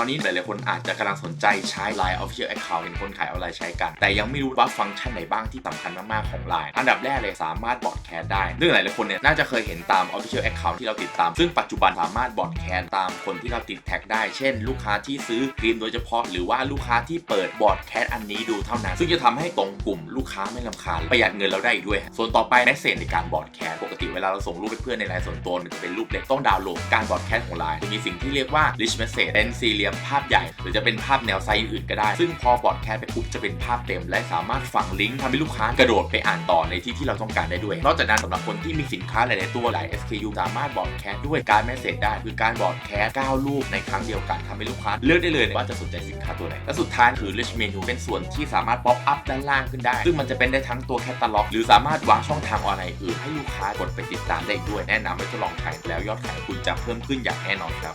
ตอนนี้หลายๆคนอาจจะกำลังสนใจใช้ Line Official Account เห็นคนขายออนไลน์ใช้กัน แต่ยังไม่รู้ว่าฟังก์ชันไหนบ้างที่สำคัญมากๆของ Line อันดับแรกเลยสามารถบอดแคสได้ซึ่งหลายๆคนเนี่ยน่าจะเคยเห็นตาม Official Account ที่เราติดตาม ซึ่งปัจจุบันสามารถบอดแคสตามคนที่เราติดแท็กได้ เช่น ลูกค้าที่ซื้อครีมโดยเฉพาะ หรือว่าลูกค้าที่เปิดบอดแคสอันนี้ดูเท่านั้น ซึ่งจะทำให้ตรงกลุ่มลูกค้าไม่ลำคาญประหยัดเงินเราได้อีกด้วย ส่วนต่อไปแมสเซจในการบอดแคสปกติเวลาเราส่งรูปไปเพื่อนในไลน์ส่วนตัวมันจะเป็นรูปเล็กต้องดาวน์โหลดการบอดแคสของไลน์จะมีสิ่งที่เรียกว่า rich message เป็นสี่เหลี่ยมภาพใหญ่ หรือจะเป็นภาพแนวไซส์อื่นก็ได้ ซึ่งพอบอดแคสไปปุ๊บจะเป็นภาพเต็ม และสามารถฝังลิงก์ทำให้ลูกค้ากระโดดไปอ่านต่อในที่ที่เราต้องการได้ด้วย นอกจากนั้นสำหรับคนที่มีสินค้าหลาย ๆ ตัวหลาย SKU สามารถบอดแคสด้วยการแมสเซจได้ คือการบอดแคส9รูปในครั้งเดียวกันทำให้ลูกค้าเลือกได้เลยว่าจะสนใจสินค้าตัวไหนและสุดท้ายคือ rich menu เป็นส่วนที่สามารถป๊อปอัพด้านล่างขึ้นได้ ซึ่งมันจะเป็นได้ทั้งตัวแคตตาล็อก หรือสามารถวางช่องทางออนไลน์อื่นให้ลูกค้ากดไปติดตามได้ด้วยแนะนำให้ทดลองใช้แล้วยอดขายคุณจะเพิ่มขึ้นอย่างแน่นอนครับ